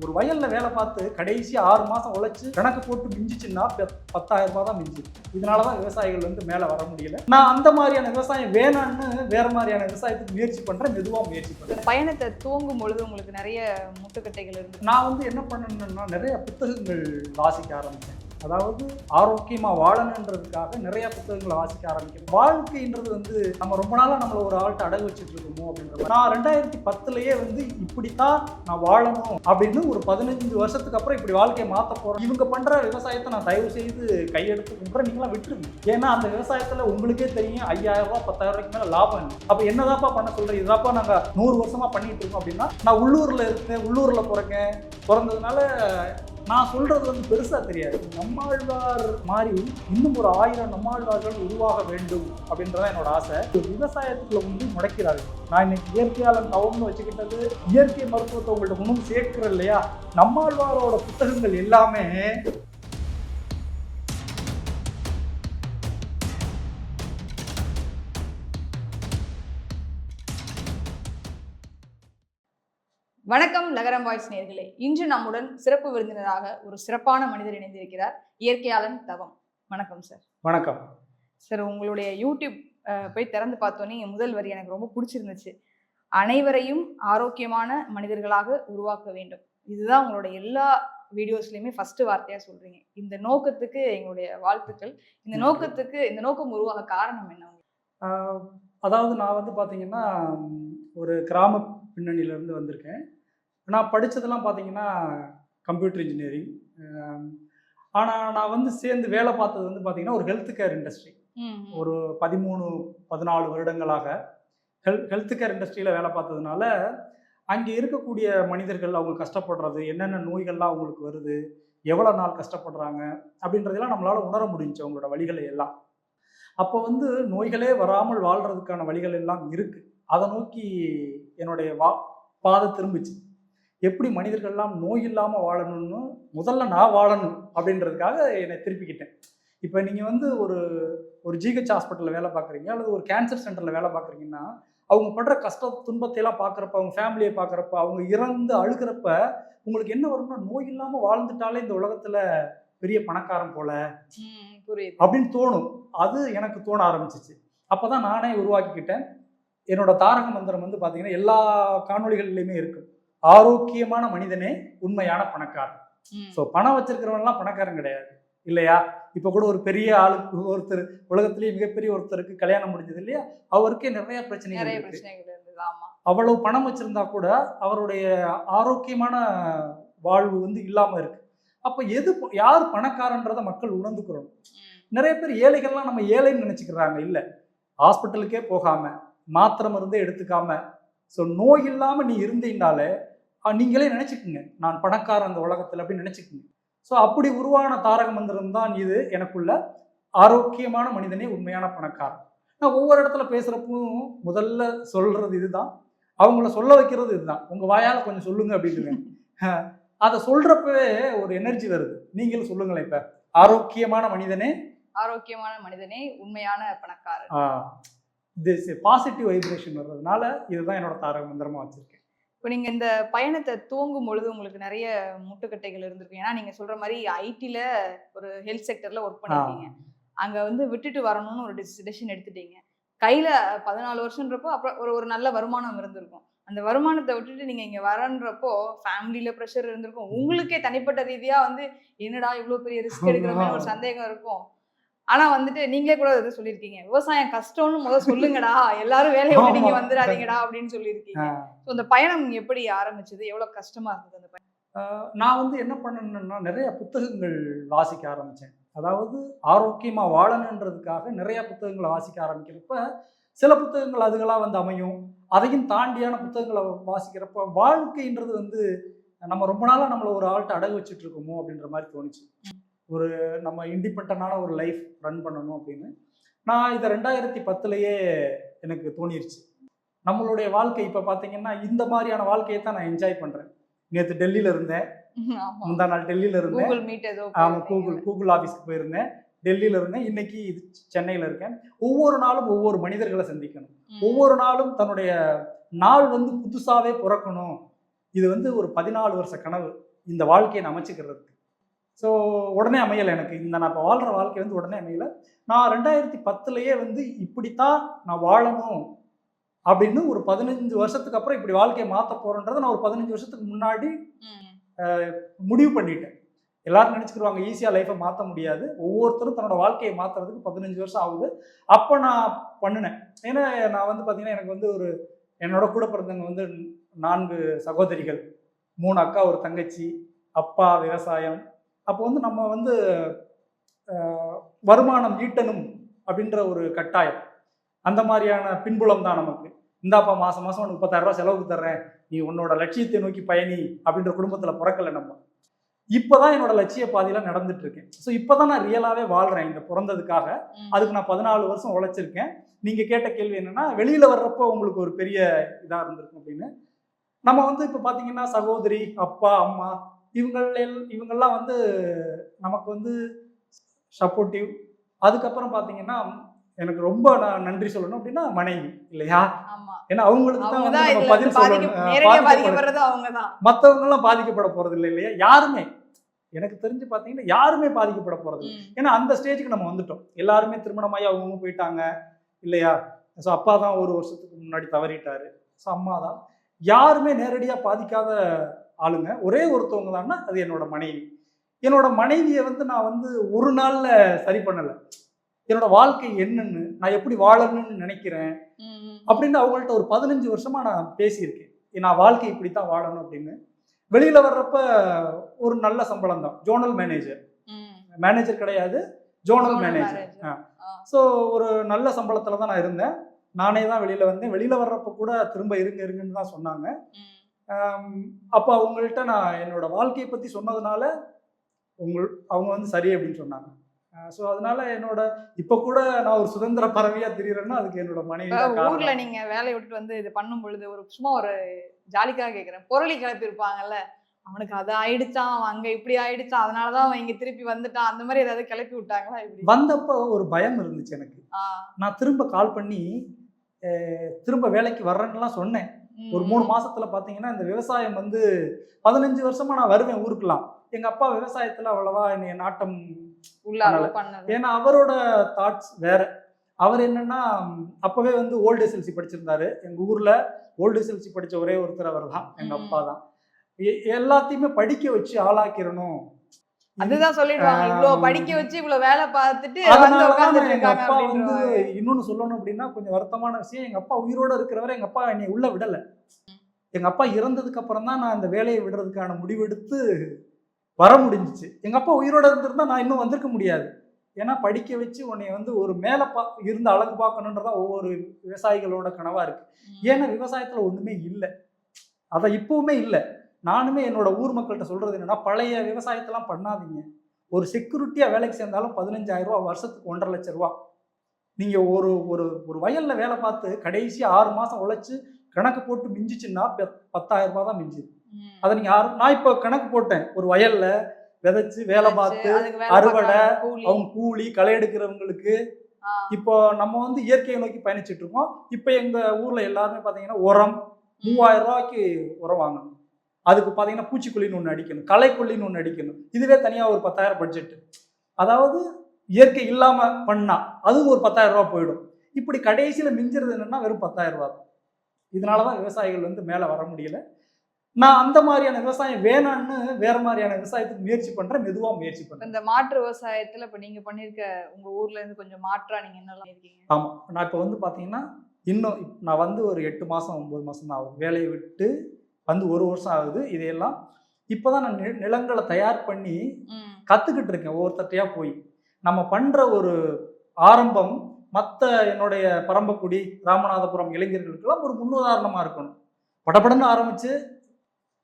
ஒரு வயல்ல வேலை பார்த்து கடைசி ஆறு மாசம் உழைச்சு கணக்கு போட்டு மிஞ்சிச்சுன்னா பத்- பத்தாயிரம் ரூபாய் தான் மிஞ்சுது. இதனால தான் விவசாயிகள் வந்து மேலே வர முடியல. நான் அந்த மாதிரியான விவசாயம் வேணான்னு வேற மாதிரியான விவசாயத்துக்கு முயற்சி பண்றேன் மெதுவா முயற்சி பண்றேன். இந்த பயணத்தை துவங்கும் பொழுது உங்களுக்கு நிறைய முட்டுக்கட்டைகள் இருந்து நான் வந்து என்ன பண்ணணும்னா நிறைய புத்தகங்கள் வாசிக்க ஆரம்பிச்சேன். அதாவது ஆரோக்கியமாக வாழணுன்றதுக்காக நிறைய புத்தகங்களை வாசிக்க ஆரம்பிக்கும். வாழ்க்கைன்றது வந்து நம்ம ரொம்ப நாளாக நம்மளை ஒரு ஆள்கிட்ட அடகு வச்சுட்டு இருக்கோமோ அப்படின்ற நான் ரெண்டாயிரத்தி பத்துலயே வந்து இப்படித்தான் நான் வாழணும் அப்படின்னு ஒரு பதினஞ்சு வருஷத்துக்கு அப்புறம் இப்படி வாழ்க்கையை மாற்ற போறேன். இவங்க பண்ற விவசாயத்தை நான் தயவு செய்து கையெடுத்து கும்பிட்றேன் நீங்களாம் விட்டுருங்க. ஏன்னா அந்த விவசாயத்துல உங்களுக்கே தெரியும் ஐயாயிரம் ரூபாய் பத்தாயிரம் ரூபாய்க்கு மேல லாபம் இல்லை. அப்ப என்னதாப்பா பண்ண சொல்றேன் இதாப்பா நாங்க நூறு வருஷமா பண்ணிட்டு இருக்கோம் அப்படின்னா நான் உள்ளூர்ல இருக்கேன் உள்ளூர்ல பிறக்கேன். பிறந்ததுனால நான் சொல்றது வந்து பெருசா தெரியாது. நம்மாழ்வார் மாதிரி இன்னும் ஒரு ஆயிரம் நம்மாழ்வார்கள் உருவாக வேண்டும் அப்படின்றத என்னோட ஆசை. ஒரு விவசாயத்துக்குள்ள வந்து முடக்கிறார்கள். நான் இன்னைக்கு இயற்கையாளன் தவம்னு வச்சுக்கிட்டது இயற்கை மருத்துவத்தை உங்கள்ட்ட முன்னும் சேர்க்கிறேன் இல்லையா? நம்மாழ்வாரோட புத்தகங்கள் எல்லாமே வணக்கம் நகரம் வாய்ஸ் நேர்களே. இன்று நம்முடன் சிறப்பு விருந்தினராக ஒரு சிறப்பான மனிதர் இணைந்திருக்கிறார் இயற்கையாளன் தவம். வணக்கம் சார் வணக்கம். சார் உங்களுடைய யூடியூப் போய் திறந்து பார்த்தோன்னே முதல் வரி எனக்கு ரொம்ப பிடிச்சிருந்துச்சு. அனைவரையும் ஆரோக்கியமான மனிதர்களாக உருவாக்க வேண்டும். இதுதான் உங்களோட எல்லா வீடியோஸ்லையுமே ஃபர்ஸ்ட் வார்த்தையா சொல்றீங்க. இந்த நோக்கத்துக்கு எங்களுடைய வாழ்த்துக்கள். இந்த. நோக்கத்துக்கு இந்த நோக்கம் உருவாக காரணம் என்ன? அதாவது நான் வந்து பார்த்தீங்கன்னா ஒரு கிராம பின்னணியிலேருந்து வந்திருக்கேன். நான் படித்ததெல்லாம் பார்த்தீங்கன்னா கம்ப்யூட்டர் இன்ஜினியரிங் ஆனால் நான் வந்து சேர்ந்து வேலை பார்த்தது வந்து பார்த்தீங்கன்னா ஒரு ஹெல்த் கேர் இண்டஸ்ட்ரி. ஒரு பதிமூணு பதினாலு வருடங்களாக ஹெல் ஹெல்த் கேர் இண்டஸ்ட்ரியில் வேலை பார்த்ததுனால அங்கே இருக்கக்கூடிய மனிதர்கள் அவங்க கஷ்டப்படுறது என்னென்ன நோய்கள்லாம் அவங்களுக்கு வருது எவ்வளோ நாள் கஷ்டப்படுறாங்க அப்படின்றதெல்லாம் நம்மளால் உணர முடிஞ்சுச்சு அவங்களோட வழிகளை எல்லாம். அப்போ வந்து நோய்களே வராமல் வாழ்கிறதுக்கான வழிகள் எல்லாம் இருக்குது அதை நோக்கி என்னுடைய வா பாதை திரும்பிச்சு. எப்படி மனிதர்கள்லாம் நோய் இல்லாமல் வாழணும்னு முதல்ல நான் வாழணும் அப்படின்றதுக்காக என்னை திருப்பிக்கிட்டேன். இப்போ நீங்கள் வந்து ஒரு ஒரு ஜிஹெச் ஹாஸ்பிட்டலில் வேலை பார்க்குறீங்க அல்லது ஒரு கேன்சர் சென்டரில் வேலை பார்க்குறீங்கன்னா அவங்க படுற கஷ்ட துன்பத்தை எல்லாம் பார்க்குறப்ப அவங்க ஃபேமிலியை பார்க்குறப்ப அவங்க இறந்து அழுகிறப்ப உங்களுக்கு என்ன வரும்னா நோய் இல்லாமல் வாழ்ந்துட்டாலே இந்த உலகத்தில் பெரிய பணக்காரன் போல அப்படின்னு தோணும். அது எனக்கு தோண ஆரம்பிச்சிச்சு. அப்போ தான் நானே உருவாக்கிக்கிட்டேன். என்னோட தாரக மந்திரம் வந்து பார்த்தீங்கன்னா எல்லா காணொளிகள்லையுமே இருக்கும். ஆரோக்கியமான மனிதனே உண்மையான பணக்காரன். ஸோ பணம் வச்சிருக்கிறவன்லாம் பணக்காரன் கிடையாது. இல்லையா? இப்போ கூட ஒரு பெரிய ஆளுக்கு ஒருத்தர் உலகத்திலேயே மிகப்பெரிய ஒருத்தருக்கு கல்யாணம் முடிஞ்சது இல்லையா? அவருக்கே நிறைய பிரச்சனைகள் இருக்கு. அவ்வளவு பணம் வச்சிருந்தா கூட அவருடைய ஆரோக்கியமான வாழ்வு வந்து இல்லாம இருக்கு. அப்ப எது யார் பணக்காரன்றதை மக்கள் உணர்ந்துக்கிறோம். நிறைய பேர் ஏழைகள்லாம் நம்ம ஏழைன்னு நினைச்சுக்கிறாங்க. இல்ல. ஹாஸ்பிட்டலுக்கே போகாம மாத்திரை மருந்தே எடுத்துக்காம ஸோ நோய் இல்லாம நீ இருந்தீங்கனாலே நீங்களே நினைச்சுக்குங்க. நான் பணக்காரன் அந்த உலகத்துல அப்படின்னு நினைச்சுக்குங்க. ஸோ அப்படி உருவான தாரக மந்திரம் தான் இது. எனக்குள்ள ஆரோக்கியமான மனிதனே உண்மையான பணக்காரன். நான் ஒவ்வொரு இடத்துல பேசுறப்பவும் முதல்ல சொல்றது இதுதான். அவங்கள சொல்ல வைக்கிறது இதுதான். உங்க வாயால கொஞ்சம் சொல்லுங்க அப்படின்னு அதை சொல்றப்பவே ஒரு எனர்ஜி வருது. நீங்களும் சொல்லுங்களேன் இப்ப. ஆரோக்கியமான மனிதனே ஆரோக்கியமான மனிதனே உண்மையான பணக்காரன். திஸ் பாசிட்டிவ் வைப்ரேஷன் வர்றதுனால இதுதான் என்னோட தாரக மந்திரமா வச்சிருக்கேன். இப்போ நீங்க இந்த பயணத்தை துவங்கும் பொழுது உங்களுக்கு நிறைய முட்டுக்கட்டைகள் இருந்திருக்கும். ஏன்னா நீங்க சொல்ற மாதிரி ஐடில ஒரு ஹெல்த் செக்டர்ல ஒர்க் பண்ணிருக்கீங்க. அங்க வந்து விட்டுட்டு வரணும்னு ஒரு டிசிஷன் எடுத்துட்டீங்க. கையில பதினாலு வருஷம்ன்றப்போ அப்புறம் ஒரு ஒரு நல்ல வருமானம் இருந்திருக்கும். அந்த வருமானத்தை விட்டுட்டு நீங்க இங்க வரன்றப்போ ஃபேமிலியில ப்ரெஷர் இருந்திருக்கும். உங்களுக்கே தனிப்பட்ட ரீதியா வந்து என்னடா இவ்வளவு பெரிய ரிஸ்க் எடுக்கிறமே ஒரு சந்தேகம் இருக்கும். ஆனா வந்துட்டு நீங்களே கூட இது சொல்லியிருக்கீங்க. விவசாயம் கஷ்டம்னு முதல்ல சொல்லுங்கடா. எல்லாரும் வேலையை விட்டு நீங்க ஆமா. வந்துடாதீங்கடா அப்படின்னு சொல்லியிருக்கீங்க. ஸோ இந்த பயணம் எப்படி ஆரம்பிச்சது? எவ்வளவு கஷ்டமா இருந்தது அந்த பயணம்? நான் வந்து என்ன பண்ணணும்னா நிறைய புத்தகங்கள் வாசிக்க ஆரம்பித்தேன் அதாவது ஆரோக்கியமாக வாழணுன்றதுக்காக நிறைய புத்தகங்களை வாசிக்க ஆரம்பிக்கிறப்ப சில புத்தகங்கள் அதுகளாக வந்து அமையும். அதையும் தாண்டியான புத்தகங்களை வாசிக்கிறப்ப வாழ்க்கைன்றது வந்து நம்ம ரொம்ப நாளாக நம்மளை ஒரு ஆள்கிட்ட அடகு வச்சுட்டு இருக்கோமோ அப்படின்ற மாதிரி தோணுச்சு. ஒரு நம்ம இண்டிபெண்ட்டான ஒரு லைஃப் ரன் பண்ணணும் அப்படின்னு. நான் இதை ரெண்டாயிரத்தி பத்துலேயே எனக்கு தோணிருச்சு. நம்மளுடைய வாழ்க்கை இப்போ பார்த்தீங்கன்னா இந்த மாதிரியான வாழ்க்கையை தான் நான் என்ஜாய் பண்ணுறேன் நேற்று டெல்லியில் இருந்தேன். முந்தா நாள் டெல்லியில் இருந்தேன். ஆமாம் கூகுள் கூகுள் ஆஃபீஸ்க்கு போயிருந்தேன். டெல்லியில் இருந்தேன். இன்னைக்கு இது சென்னையில் இருக்கேன். ஒவ்வொரு நாளும் ஒவ்வொரு மனிதர்களை சந்திக்கணும். ஒவ்வொரு நாளும் தன்னுடைய நாள் வந்து புதுசாகவே பிறக்கணும். இது வந்து ஒரு பதினாலு வருஷ கனவு. இந்த வாழ்க்கையை நான் அமைச்சுக்கிறதுக்கு. ஸோ உடனே அமையலை எனக்கு. இந்த நான் இப்போ வாழ்கிற வாழ்க்கை வந்து உடனே அமையலை. நான் ரெண்டாயிரத்தி பத்துலேயே வந்து இப்படித்தான் நான் வாழணும் அப்படின்னு ஒரு பதினஞ்சு வருஷத்துக்கு அப்புறம் இப்படி வாழ்க்கையை மாற்ற போகிறேன்றதை நான் ஒரு பதினஞ்சு வருஷத்துக்கு முன்னாடி. முடிவு பண்ணிட்டேன். எல்லாரும் நினச்சிக்கிடுவாங்க ஈஸியாக லைஃப்பை மாற்ற முடியாது. ஒவ்வொருத்தரும் தன்னோட வாழ்க்கையை மாற்றுறதுக்கு பதினஞ்சு வருஷம் ஆகுது. அப்போ நான் பண்ணினேன். ஏன்னா நான் வந்து பார்த்தீங்கன்னா எனக்கு வந்து ஒரு என்னோட கூட பிறந்தவங்க வந்து நான்கு சகோதரிகள். மூணு அக்கா ஒரு தங்கச்சி அப்பா விவசாயம் அப்போ வந்து நம்ம வந்து வருமானம் ஈட்டணும் அப்படின்ற ஒரு கட்டாயம். அந்த மாதிரியான பின்புலம் தான் நமக்கு. இந்தாப்பா மாதம் மாதம் உனக்கு முப்பத்தாயிரம் ரூபாய் செலவுக்கு தர்றேன். நீ உன்னோட லட்சியத்தை நோக்கி பயணி அப்படின்ற குடும்பத்தில் பிறக்கல நம்ம. இப்போதான் என்னோட லட்சிய பாதையில நடந்துட்டு இருக்கேன். ஸோ இப்போதான் நான் ரியலாவே வாழ்றேன் இந்த பிறந்ததுக்காக. அதுக்கு நான் பதினாலு வருஷம் உழைச்சிருக்கேன். நீங்க கேட்ட கேள்வி என்னன்னா வெளியில வர்றப்போ உங்களுக்கு ஒரு பெரிய இதா இருந்திருக்கும் அப்படின்னு. நம்ம வந்து இப்போ பாத்தீங்கன்னா சகோதரி அப்பா அம்மா இவங்கள் இவங்கெல்லாம் வந்து நமக்கு வந்து சப்போர்ட்டிவ் அதுக்கப்புறம் பாத்தீங்கன்னா எனக்கு ரொம்ப நான் நன்றி சொல்லணும் அப்படின்னா மனைவி இல்லையா? ஏன்னா அவங்களுக்கு தான் வந்து நம்ம பதில் சொல்லணும் மத்தவங்க எல்லாம் பாதிக்கப்பட போறது இல்லை இல்லையா? யாருமே. எனக்கு தெரிஞ்சு பாத்தீங்கன்னா யாருமே பாதிக்கப்பட போறது. ஏன்னா அந்த ஸ்டேஜுக்கு நம்ம வந்துட்டோம். எல்லாருமே திருமணமாயி அவங்க போயிட்டாங்க இல்லையா? ஸோ அப்பா தான் ஒரு வருஷத்துக்கு முன்னாடி தவறிட்டாரு. ஸோ அம்மா தான் யாருமே நேரடியா பாதிக்காத ஆளுங்க. ஒரே ஒருத்தவங்க தான்னா அது என்னோட மனைவி. என்னோட மனைவியை வந்து நான் வந்து ஒரு நாள்ல சரி பண்ணல. என்னோட வாழ்க்கை என்னன்னு நான் எப்படி வாழணும்னு நினைக்கிறேன். அப்படின்னு அவங்கள்ட்ட ஒரு பதினஞ்சு வருஷமா நான் பேசியிருக்கேன். நான் வாழ்க்கை இப்படித்தான் வாழணும் அப்படின்னு. வெளியில வர்றப்ப ஒரு நல்ல சம்பளம் தான். Zonal manager. மேனேஜர் கிடையாது ஜோனல் மேனேஜர். ஸோ ஒரு நல்ல சம்பளத்துல தான் நான் இருந்தேன். நானே தான் வெளியில வந்தேன் வெளியில வர்றப்ப கூட திரும்ப இருங்க இருங்கன்னு தான் சொன்னாங்க. அப்போ அவங்கள்ட்ட நான் என்னோட வாழ்க்கையை பத்தி சொன்னதுனால உங்க அவங்க வந்து சரி அப்படின்னு சொன்னாங்க. ஸோ அதனால என்னோட இப்போ கூட நான் ஒரு சுதந்திர பறவையா திரியறேன்னா அதுக்கு என்னோட மனைவி தான். ஊர்ல நீங்க வேலையை விட்டுட்டு வந்து இது பண்ணும் பொழுது ஒரு சும்மா ஒரு ஜாலிக்காக கேக்குறேன். பொருளி கிளப்பி இருப்பாங்கல்ல அவனுக்கு அது ஆயிடுச்சான் அவன் அங்க இப்படி ஆயிடுச்சான் அதனாலதான் அவன் இங்க திருப்பி வந்துட்டான். அந்த மாதிரி ஏதாவது கிளப்பி விட்டாங்களா இப்படி? வந்தப்போ ஒரு பயம் இருந்துச்சு எனக்கு. நான் திரும்ப கால் பண்ணி திரும்ப வேலைக்கு வர்றேன்னுலாம் சொன்னேன். ஒரு மூணு. மாசத்துல பாத்தீங்கன்னா இந்த விவசாயம் வந்து பதினஞ்சு வருஷமா நான் வருவேன் ஊருக்குலாம் எங்க அப்பா விவசாயத்துல அவ்வளவா என்னைய நாட்டம் உள்ள ஏன்னா அவரோட தாட்ஸ் வேற. அவர் என்னன்னா அப்பவே வந்து ஓல்டு எஸ்எல்சி படிச்சிருந்தாரு. எங்க ஊர்ல ஓல்டு எஸ்எல்சி படிச்ச ஒரே ஒருத்தர் அவர் தான் எங்க. அப்பா தான். எல்லாத்தையுமே படிக்க வச்சு ஆளாக்கிடணும். அதுதான் சொல்லிடுவாங்க. இவ்வளவு. படிக்க வச்சு இவ்வளவு வேலை பார்த்துட்டு அப்பா வந்து இன்னொன்னு சொல்லணும் அப்படின்னா கொஞ்சம் வருத்தமான விஷயம். எங்க அப்பா உயிரோட இருக்கிறவரை எங்க அப்பா என்னை உள்ள விடல. எங்க அப்பா இறந்ததுக்கு அப்புறம் தான் நான் இந்த வேலையை விடுறதுக்கான முடிவெடுத்து வர முடிஞ்சிச்சு. எங்க அப்பா உயிரோட இருந்திருந்தா நான் இன்னும் வந்திருக்க முடியாது. ஏன்னா படிக்க வச்சு உன்னை வந்து ஒரு மேல பா இருந்து அழகு பார்க்கணுன்றதா ஒவ்வொரு விவசாயிகளோட கனவா இருக்கு. ஏன்னா விவசாயத்துல ஒண்ணுமே இல்லை. அதான் இப்பவுமே இல்லை. நானுமே என்னோட ஊர் மக்கள்கிட்ட சொல்றது என்னன்னா பழைய விவசாயத்தெல்லாம் பண்ணாதீங்க. ஒரு செக்யூரிட்டியா வேலைக்கு சேர்ந்தாலும் பதினஞ்சாயிரம் ரூபாய் வருஷத்துக்கு ஒன்றரை லட்சம் ரூபா நீங்க ஒரு ஒரு ஒரு வயல்ல வேலை பார்த்து கடைசி ஆறு மாசம் உழைச்சு கணக்கு போட்டு மிஞ்சிச்சுன்னா பத்- பத்தாயிரம் ரூபாய் தான் மிஞ்சுது. அதை நீங்க யாரும் நான் இப்போ கணக்கு போட்டேன். ஒரு வயல்ல விதைச்சு வேலை பார்த்து அறுவடை. அவங்க கூலி களை எடுக்கிறவங்களுக்கு. இப்போ நம்ம வந்து இயற்கையை நோக்கி பயணிச்சுட்டு இருக்கோம். இப்போ எங்க ஊர்ல எல்லாருமே பாத்தீங்கன்னா உரம் மூவாயிரம் ரூபாய்க்கு உரம் வாங்கணும். அதுக்கு பாத்தீங்கன்னா பூச்சிக்கொல்லின்னு ஒன்று அடிக்கணும் களைக்கொல்லின்னு ஒன்று அடிக்கணும். இதுவே தனியா ஒரு பத்தாயிரம் பட்ஜெட் அதாவது இயற்கை இல்லாம பண்ணா அதுவும் ஒரு பத்தாயிரம் ரூபாய் போயிடும். இப்படி கடைசியில மிஞ்சுறது என்னன்னா வெறும் பத்தாயிரம் ரூபாய் தான். இதனாலதான் விவசாயிகள் வந்து மேல வர முடியல. நான் அந்த மாதிரியான விவசாயம் வேணான்னு வேற மாதிரியான விவசாயத்துக்கு முயற்சி பண்றேன் மெதுவா முயற்சி பண்றேன். இந்த மாற்று விவசாயத்துல இப்ப நீங்க பண்ணிருக்க உங்க ஊர்ல இருந்து கொஞ்சம் மாற்றா நீங்க என்னெல்லாம் இருக்கீங்க ஆமா. நான் இப்போ வந்து பாத்தீங்கன்னா இன்னும் நான் வந்து ஒரு எட்டு மாசம் ஒன்பது மாசம் தான் வேலையை விட்டு வந்து ஒரு வருஷம் ஆகுது இதையெல்லாம் இப்போதான் நான் நிலங்களை தயார் பண்ணி ம். கத்துக்கிட்டு இருக்கேன் ஒவ்வொருத்தட்டையா போய். நம்ம பண்ற ஒரு ஆரம்பம் மற்ற என்னுடைய பரம்பக்குடி ராமநாதபுரம் இளைஞர்களுக்கெல்லாம் ஒரு முன்னுதாரணமா இருக்கணும். படபடன்னு ஆரம்பிச்சு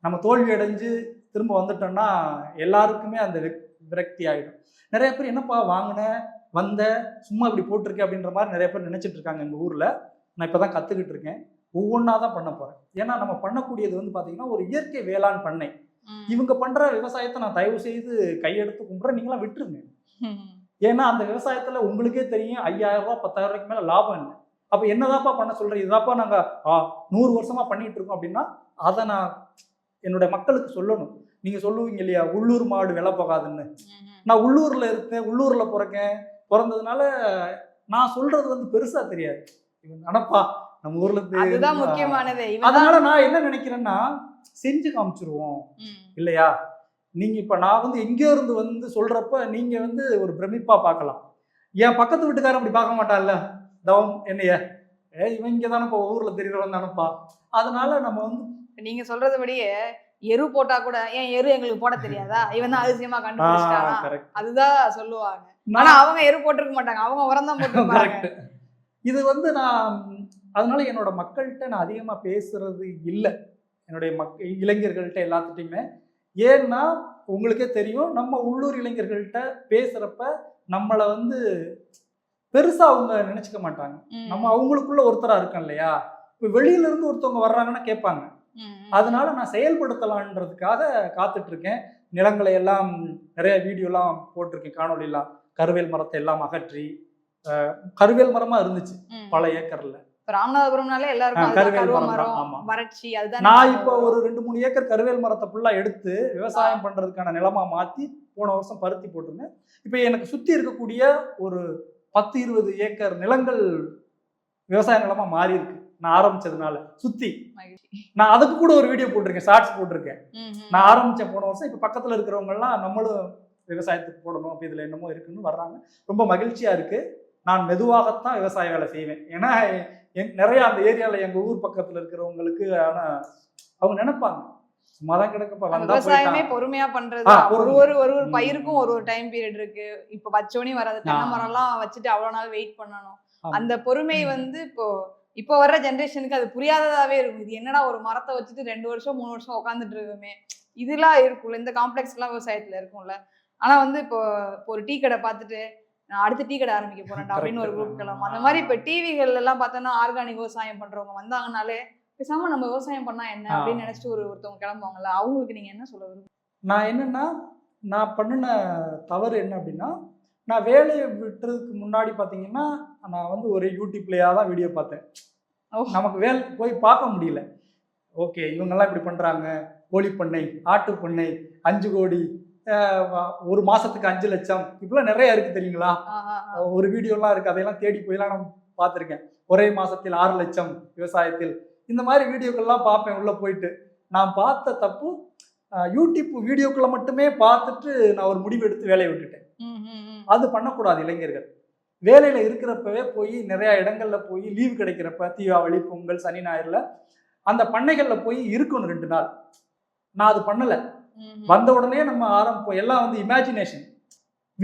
நம்ம தோல்வி அடைஞ்சு திரும்ப வந்துட்டோம்னா எல்லாருக்குமே அந்த விரக்தி ஆயிடும். நிறைய பேர் என்னப்பா வாங்கின வந்த சும்மா இப்படி போட்டிருக்கேன் அப்படின்ற மாதிரி நிறைய பேர் நினைச்சிட்டு இருக்காங்க எங்க ஊர்ல. நான் இப்பதான் கத்துக்கிட்டு இருக்கேன். ஒவ்வொன்றா தான் பண்ண போறேன். ஏன்னா நம்ம பண்ணக்கூடியது வந்து பாத்தீங்கன்னா ஒரு இயற்கை வேளாண் பண்ணை. இவங்க பண்ற விவசாயத்தை நான் தயவு செய்து கையெடுத்து கும்பிட்றேன். நீங்களாம் விட்டுருங்க. ஏன்னா அந்த விவசாயத்துல உங்களுக்கே தெரியும் ஐயாயிரம் ரூபாய் பத்தாயிரம் ரூபாய்க்கு மேல லாபம் இல்லை. அப்ப என்னதாப்பா பண்ண சொல்றேன் இதுதாப்பா நாங்க ஆ, நூறு வருஷமா பண்ணிட்டு இருக்கோம் அப்படின்னா அதை நான் என்னுடைய மக்களுக்கு சொல்லணும். நீங்க சொல்லுவீங்க இல்லையா உள்ளூர் மாடு விலை போகாதுன்னு. நான் உள்ளூர்ல இருக்கேன் உள்ளூர்ல பிறக்கேன். பிறந்ததுனால நான் சொல்றது வந்து பெருசா தெரியாது. இவன் நினப்பா நம்ம ஊர்ல அதுதான் முக்கியமானது. அதனால நான் என்ன நினைக்கிறேன்னா செஞ்சு காமிச்சிருவோம். இல்லையா? நீங்க இப்ப நான் வந்து எங்கேயோ இருந்து வந்து சொல்றப்ப நீங்க வந்து ஒரு பிரமிப்பா பார்க்கலாம். என் பக்கத்து வீட்டுக்காரன் அப்படி பார்க்க மாட்டான்ல? தவம் என்னைய? ஏ இவன் இங்க தானே இப்போ ஊர்ல தெரியறவன் தானப்பா? அதனால நம்ம வந்து நீங்க சொல்றதுபடியே எரு போட்டா கூட ஏன் எரு எங்களுக்கு போட தெரியாதா? இவன் தான் அதிசயமா கண்டுபிடிச்சிட்டானா? அதுதான் சொல்லுவாங்க. ஆனா அவங்க எரு போட்டிருக்க மாட்டாங்க. அவங்க உரம் தான் போட்டிருப்பாங்க. இது வந்து நான் அதனால என்னோட மக்கள்கிட்ட நான் அதிகமா பேசுறது இல்லை. என்னுடைய மக் இளைஞர்கள்ட்ட எல்லாத்துட்டையுமே. ஏன்னா உங்களுக்கே தெரியும் நம்ம உள்ளூர் இளைஞர்கள்ட்ட பேசுறப்ப நம்மளை வந்து பெருசா அவங்க நினைச்சுக்க மாட்டாங்க. நம்ம அவங்களுக்குள்ள ஒருத்தரா இருக்கோம் இல்லையா? இப்போ வெளியில இருந்து ஒருத்தவங்க வர்றாங்கன்னா கேட்பாங்க. அதனால நான் செயல்படுத்தலான்றதுக்காக காத்துட்டு இருக்கேன் நிலங்களை எல்லாம் நிறைய வீடியோலாம் போட்டிருக்கேன் காணொளிலாம். கருவேல் மரத்தை எல்லாம் அகற்றி கருவேல் மரமா இருந்துச்சு. பல ஏக்கர்ல. ராமநாதபுரம்னாலே எல்லாருக்கும் மரம். வறட்சி அதுதான் நான் இப்போ ஒரு ரெண்டு மூணு ஏக்கர் கருவேல் மரத்தை ஃபுல்லா எடுத்து விவசாயம் பண்றதுக்கான நிலமா மாத்தி போன வருஷம் பருத்தி போட்டிருந்தேன். இப்போ எனக்கு சுத்தி இருக்கக்கூடிய ஒரு பத்து இருபது ஏக்கர் நிலங்கள் விவசாய நிலமா மாறி இருக்கு நான் ஆரம்பிச்சதுனால சுத்தி. நான் அதுக்கு கூட ஒரு வீடியோ போட்டிருக்கேன் ஷார்ட்ஸ் போட்டிருக்கேன். நான் ஆரம்பிச்ச போன வருஷம் இப்போ பக்கத்துல இருக்கிறவங்க எல்லாம் நம்மளும் விவசாயத்துக்கு போடணும் அப்போ இதுல என்னமோ இருக்குன்னு வர்றாங்க. ரொம்ப மகிழ்ச்சியா இருக்கு. நான் மெதுவாகத்தான் விவசாய வேலை செய்வேன். ஏன்னா என் நிறைய அந்த ஏரியால எங்க ஊர் பக்கத்துல இருக்கிறவங்களுக்கு ஆனா அவங்க நினைப்பாங்க சும்மா தான் கிடக்கப்ப விவசாயமே. பொறுமையா பண்றது ஒரு. ஒரு ஒரு ஒரு. பயிருக்கும் ஒரு ஒரு டைம் பீரியட் இருக்கு இப்ப வச்சோனே வராது தென்னை. மரம் எல்லாம் வச்சுட்டு அவ்வளவு நாள் வெயிட் பண்ணணும். அந்த பொறுமை. வந்து இப்போ இப்போ வர்ற ஜென்ரேஷனுக்கு அது புரியாததாவே இருக்கும் இது என்னடா ஒரு மரத்தை வச்சுட்டு ரெண்டு வருஷம் மூணு வருஷம் உட்காந்துட்டு இருக்கோமே இதெல்லாம் இருக்கும்ல இந்த காம்ப்ளெக்ஸ் எல்லாம் விவசாயத்துல இருக்கும்ல ஆனா வந்து இப்போ இப்போ ஒரு டீ கடை பார்த்துட்டு நான் அடுத்து டீ கடை ஆரம்பிக்க போறேன்டா அப்படின்னு ஒரு. குரூப் கிளம்பும் அந்த மாதிரி இப்போ டிவிகள் எல்லாம் பார்த்தோன்னா ஆர்கானிக் விவசாயம் பண்றவங்க வந்தாங்கனாலே பேசாம நம்ம விவசாயம் பண்ணா என்ன. அப்படின்னு நினைச்சிட்டு ஒரு ஒருத்தவங்க கிளம்புவாங்கல்ல அவங்களுக்கு நீங்க என்ன சொல்ல விரும்புறீங்க நான் என்னன்னா நான் பண்ணின தவறு என்ன அப்படின்னா நான் வேலையை விட்டுறதுக்கு முன்னாடி பார்த்தீங்கன்னா நான் வந்து ஒரு யூடியூப்லயா தான் வீடியோ பார்த்தேன். நமக்கு வேலை போய் பார்க்க முடியல ஓகே இவங்கெல்லாம் இப்படி பண்றாங்க கோழி பண்ணை ஆட்டு பண்ணை அஞ்சு கோடி ஒரு மாசத்துக்கு அஞ்சு லட்சம். இப்படிலாம் நிறைய இருக்கு தெரியுங்களா. ஒரு வீடியோலாம் இருக்கு. அதையெல்லாம் தேடி போயெல்லாம் நான் பார்த்துருக்கேன். ஒரே மாசத்தில் ஆறு லட்சம் விவசாயத்தில். இந்த மாதிரி வீடியோக்கள்லாம் பார்ப்பேன் உள்ள போயிட்டு. நான் பார்த்த தப்பு யூடியூப் வீடியோக்களை மட்டுமே பார்த்துட்டு நான் ஒரு முடிவு எடுத்து வேலையை விட்டுட்டேன். அது பண்ணக்கூடாது இளைஞர்கள். வேலையில இருக்கிறப்பவே போய் நிறைய இடங்கள்ல போய் லீவு கிடைக்கிறப்ப தீபாவளி பொங்கல் சனி ஞாயிறுல அந்த பண்ணைகள்ல போய் இருக்கணும் ரெண்டு நாள். நான் அது பண்ணல. வந்த உடனே நம்ம ஆரம்பிப்போம் எல்லாம் வந்து இமேஜினேஷன்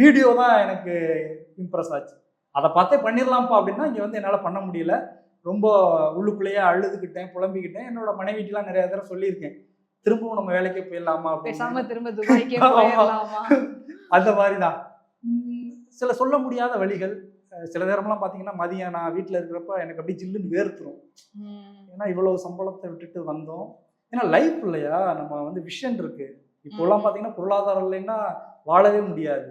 வீடியோ தான் எனக்கு இம்ப்ரெஸ் ஆச்சு. அதை பார்த்தே பண்ணிடலாம்ப்பா அப்படின்னா இங்கே வந்து என்னால் பண்ண முடியல. ரொம்ப உள்ளுக்குள்ளேயே அழுதுகிட்டேன் புலம்பிக்கிட்டேன். என்னோட மனைவிக்கெல்லாம் நிறைய தடவை சொல்லியிருக்கேன். திரும்பவும் நம்ம வேலைக்கே போயிடலாமா பேசாம திரும்ப அந்த மாதிரி தான் சில சொல்ல முடியாத வழிகள் சில நேரம்லாம் பார்த்தீங்கன்னா மதியம் நான் வீட்டில் இருக்கிறப்ப எனக்கு அப்படியே ஜில்லுன்னு வேர்த்துரும். ஏன்னா இவ்வளவு சம்பளத்தை விட்டுட்டு வந்தோம். ஏன்னா லைஃப் இல்லையா? நம்ம வந்து விஷன் இருக்கு. இப்போலாம். பார்த்தீங்கன்னா பொருளாதாரம் இல்லைன்னா வாழவே முடியாது.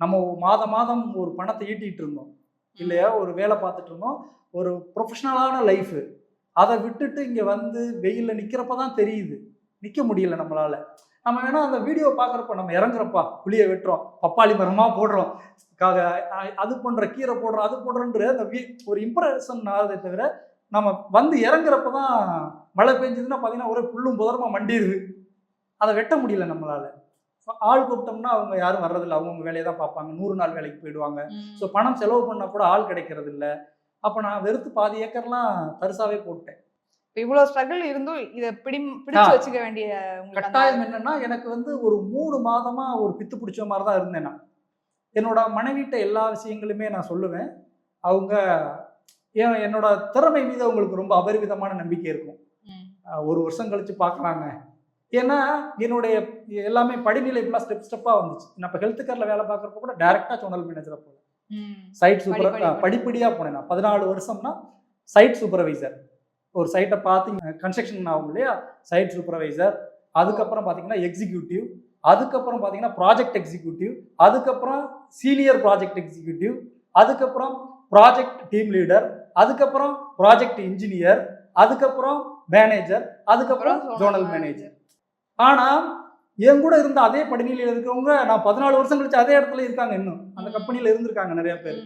நம்ம மாதம் மாதம் ஒரு பணத்தை ஈட்டிட்டு இருந்தோம். இல்லையா? ஒரு வேலை பார்த்துட்டு இருந்தோம். ஒரு ப்ரொஃபஷனலான லைஃபு அதை விட்டுட்டு இங்கே வந்து வெயிலில் நிற்கிறப்ப தான் தெரியுது. நிற்க முடியல நம்மளால. நம்ம வேணா அந்த வீடியோ பார்க்குறப்ப நம்ம இறங்குறப்பா புளியை வெட்டுறோம் பப்பாளி மரமாக போடுறோம். அது போன்ற கீரை போடுறோம் அது போடுறோன்ற அந்த வி- ஒரு இம்ப்ரெஷன் ஆகுதே தவிர நம்ம வந்து இறங்குறப்ப தான் மழை பெஞ்சதுன்னா பார்த்தீங்கன்னா ஒரே புல்லும் புதரமா மண்டிடுது அதை வெட்ட முடியல நம்மளால. ஆள் கூப்பிட்டோம்னா அவங்க யாரும் வர்றதில்ல. அவங்க வேலையை தான் பார்ப்பாங்க. நூறு நாள் வேலைக்கு போயிடுவாங்க. ஸோ பணம் செலவு பண்ணால் கூட ஆள் கிடைக்கிறது இல்ல அப்போ நான் வெறுத்து பாதி ஏக்கர்லாம் தரிசாவே போட்டேன். இப்ப இவ்வளவு ஸ்ட்ரகிள் இருந்தும் இத பிடி பிடிச்சு. வச்சுக்க வேண்டிய கட்டாயம் என்னன்னா எனக்கு வந்து ஒரு மூணு மாதமா ஒரு பித்து பிடிச்ச மாதிரி தான் இருந்தேன் நான். என்னோட மனைவிட்ட எல்லா விஷயங்களுமே நான் சொல்லுவேன். அவங்க என்னோட திறமை மீது அவங்களுக்கு ரொம்ப அபரிவிதமான நம்பிக்கை இருக்கும். ஒரு வருஷம் கழிச்சு பார்க்கலாங்க ஏன்னா என்னுடைய எல்லாமே படிநிலை ஃபுல்லாக ஸ்டெப் ஸ்டெப்பாக வந்துச்சு. நான் இப்போ ஹெல்த் கேரில் வேலை பார்க்குறப்ப கூட டேரெக்டாக சோனல் மேனேஜராக போனேன். சைட் சூப்பர் படி, படி, படி. படிப்படியாக போனேன் நான். பதினாலு வருஷம்னா சைட் சூப்பர்வைசர் ஒரு சைட்டை பார்த்து கன்ஸ்ட்ரக்ஷன் ஆகும் இல்லையா? சைட் சூப்பர்வைசர் அதுக்கப்புறம் பார்த்தீங்கன்னா எக்ஸிக்யூட்டிவ் அதுக்கப்புறம் பார்த்தீங்கன்னா ப்ராஜெக்ட் எக்ஸிக்யூட்டிவ் அதுக்கப்புறம் சீனியர் ப்ராஜெக்ட் எக்ஸிக்யூட்டிவ் அதுக்கப்புறம் ப்ராஜெக்ட் டீம் லீடர் அதுக்கப்புறம் ப்ராஜெக்ட் இன்ஜினியர் அதுக்கப்புறம் மேனேஜர் அதுக்கப்புறம் ஜோனல் மேனேஜர் ஆனால் என் கூட இருந்த அதே படிநிலையில் இருக்கிறவங்க நான் பதினாலு வருஷம் கழிச்சு அதே இடத்துல இருக்காங்க இன்னும். அந்த கம்பெனியில் இருந்திருக்காங்க நிறைய பேர்.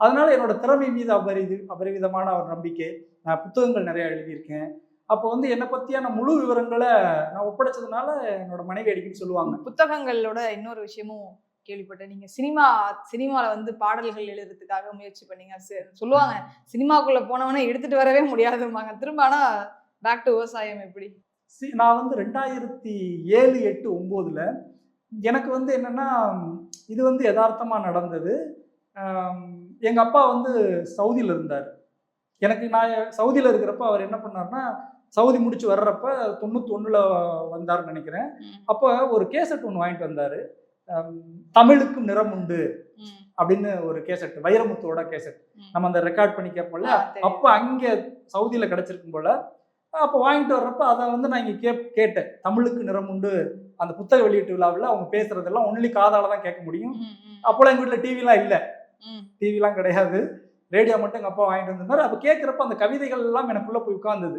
அதனால என்னோட திறமை மீது அபரிது அபரிவிதமான ஒரு நம்பிக்கை. நான் புத்தகங்கள் நிறைய எழுதியிருக்கேன். அப்போ வந்து என்னை பற்றியான முழு விவரங்களை நான் ஒப்படைச்சதுனால என்னோட மனைவி அடிக்கடி சொல்லுவாங்க. புத்தகங்களோட இன்னொரு விஷயமும் கேள்விப்பட்டேன். நீங்க சினிமா சினிமால வந்து பாடல்கள் எழுதுறதுக்காக முயற்சி பண்ணீங்க சரி, சொல்லுவாங்க சினிமாக்குள்ள போனவனே எடுத்துட்டு வரவே முடியாதும்பாங்க. திரும்ப ஆனா பேக் டு விவசாயம் எப்படி? சி- நான் வந்து ரெண்டாயிரத்தி ஏழு எட்டு ஒம்போதுல எனக்கு வந்து என்னன்னா இது வந்து யதார்த்தமாக நடந்தது. ஆம், எங்க அப்பா வந்து சவுதியில் இருந்தார். எனக்கு நான் சவுதியில் இருக்கிறப்ப அவர் என்ன பண்ணார்னா சவுதி முடிச்சு வர்றப்ப தொண்ணூத்தி ஒண்ணுல வந்தாருன்னு நினைக்கிறேன். அப்போ ஒரு கேசட் ஒன்று வாங்கிட்டு வந்தாரு. தமிழுக்கும் நிறம் உண்டு அப்படின்னு ஒரு கேசட் வைரமுத்துவோட கேசட். நம்ம அந்த ரெக்கார்ட் பண்ணி கேட்போம்ல. அப்போ அங்கே சவுதியில் கிடச்சிருக்கும் போல அப்போ வாங்கிட்டு வர்றப்ப அதை வந்து நான் இங்கே கே கேட்டேன். தமிழுக்கு நிறம் உண்டு. அந்த புத்தக வெளியீட்டு விழாவில் அவங்க பேசுறதெல்லாம் ஒன்லி காதால தான் கேட்க முடியும். அப்போலாம் எங்கள் வீட்டில் டிவிலாம் இல்லை. டிவிலாம் கிடையாது. ரேடியோ மட்டும் எங்கள் அப்பா வாங்கிட்டு வந்திருந்தாரு அப்போ கேட்குறப்ப அந்த கவிதைகள் எல்லாம் எனக்குள்ளே போய் உட்கார்ந்தது.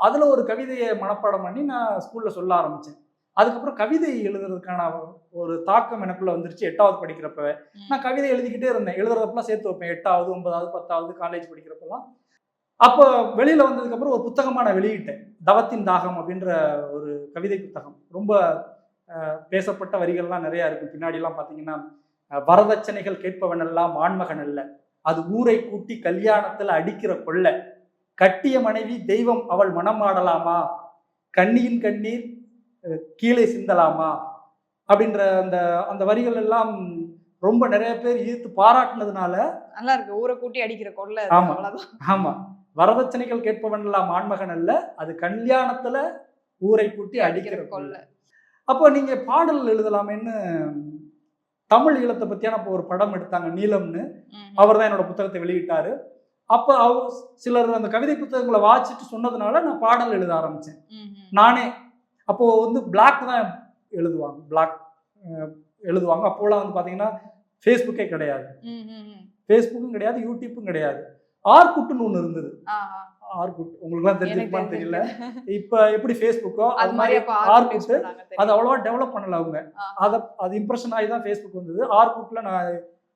அதில் ஒரு கவிதையை மனப்பாடம் பண்ணி நான் ஸ்கூலில் சொல்ல ஆரம்பித்தேன் அதுக்கப்புறம் கவிதை எழுதுறதுக்கான ஒரு தாக்கம் எனக்குள்ள வந்துருச்சு. எட்டாவது படிக்கிறப்ப. நான் கவிதை எழுதிக்கிட்டே இருந்தேன். எழுதுறதப்பெல்லாம் சேர்த்து வைப்பேன். எட்டாவது ஒன்பதாவது பத்தாவது காலேஜ் படிக்கிறப்பெல்லாம். அப்போ வெளியில வந்ததுக்கப்புறம் ஒரு புத்தகமா நான் வெளியிட்டேன். தவத்தின் தாகம் அப்படின்ற ஒரு கவிதை புத்தகம். ரொம்ப பேசப்பட்ட வரிகள்லாம் நிறைய இருக்கு பின்னாடிலாம் பார்த்தீங்கன்னா வரதட்சணைகள் கேட்பவனெல்லாம் ஆண்மகன் அல்ல. அது ஊரை கூட்டி கல்யாணத்துல அடிக்கிற கொள்ள. கட்டிய மனைவி தெய்வம் அவள் மனமாடலாமா கண்ணியின் கண்ணீர் கீழே சிந்தலாமா? அப்படின்ற அந்த அந்த வரிகள் எல்லாம் ரொம்ப நிறைய பேர் ஈர்த்து பாராட்டுனதுனால நல்லா இருக்கு. ஊரை கூட்டி அடிக்கிற கொள்ள ஆமா. ஆமா. வரதட்சணைகள் கேட்பவனெல்லாம் ஆண்மகன் அல்ல அது கல்யாணத்துல ஊரை கூட்டி அடிக்கிற கொள்ள. அப்போ நீங்க பாடல் எழுதலாமேன்னு தமிழ் ஈழத்தை பத்தியான ஒரு படம் எடுத்தாங்க நீலம்னு. அவர் தான் என்னோட புத்தகத்தை வெளியிட்டாரு. அப்போ அவ சிலர் அந்த கவிதை புத்தகங்களை வாசிச்சுட்டு சொன்னதுனால நான் பாடல் எழுத ஆரம்பிச்சேன். நானே. அப்போ வந்து பிளாக் தான் எழுதுவாங்க பிளாக் எழுதுவாங்க. அப்போலாம் வந்து பாத்தீங்கன்னா ஃபேஸ்புக்கே கிடையாது. ஃபேஸ்புக்கும் கிடையாது யூடியூப்பும் கிடையாது. ஆர்குட்னு ஒன்று இருந்தது. ஆர்குட் உங்களுக்குலாம் தெரிஞ்சிருப்பான்னு தெரியல. இப்போ எப்படி ஃபேஸ்புக்கோ அது மாதிரி மாதிரி அப்ப ஆர்குட் use ஆர்குட் பண்ணாங்க, அது. அவ்வளோவா டெவலப் பண்ணல அவங்க. அதை அது இம்ப்ரெஷன் ஆகி தான் ஃபேஸ்புக் வந்தது ஆர்குட்ல நான்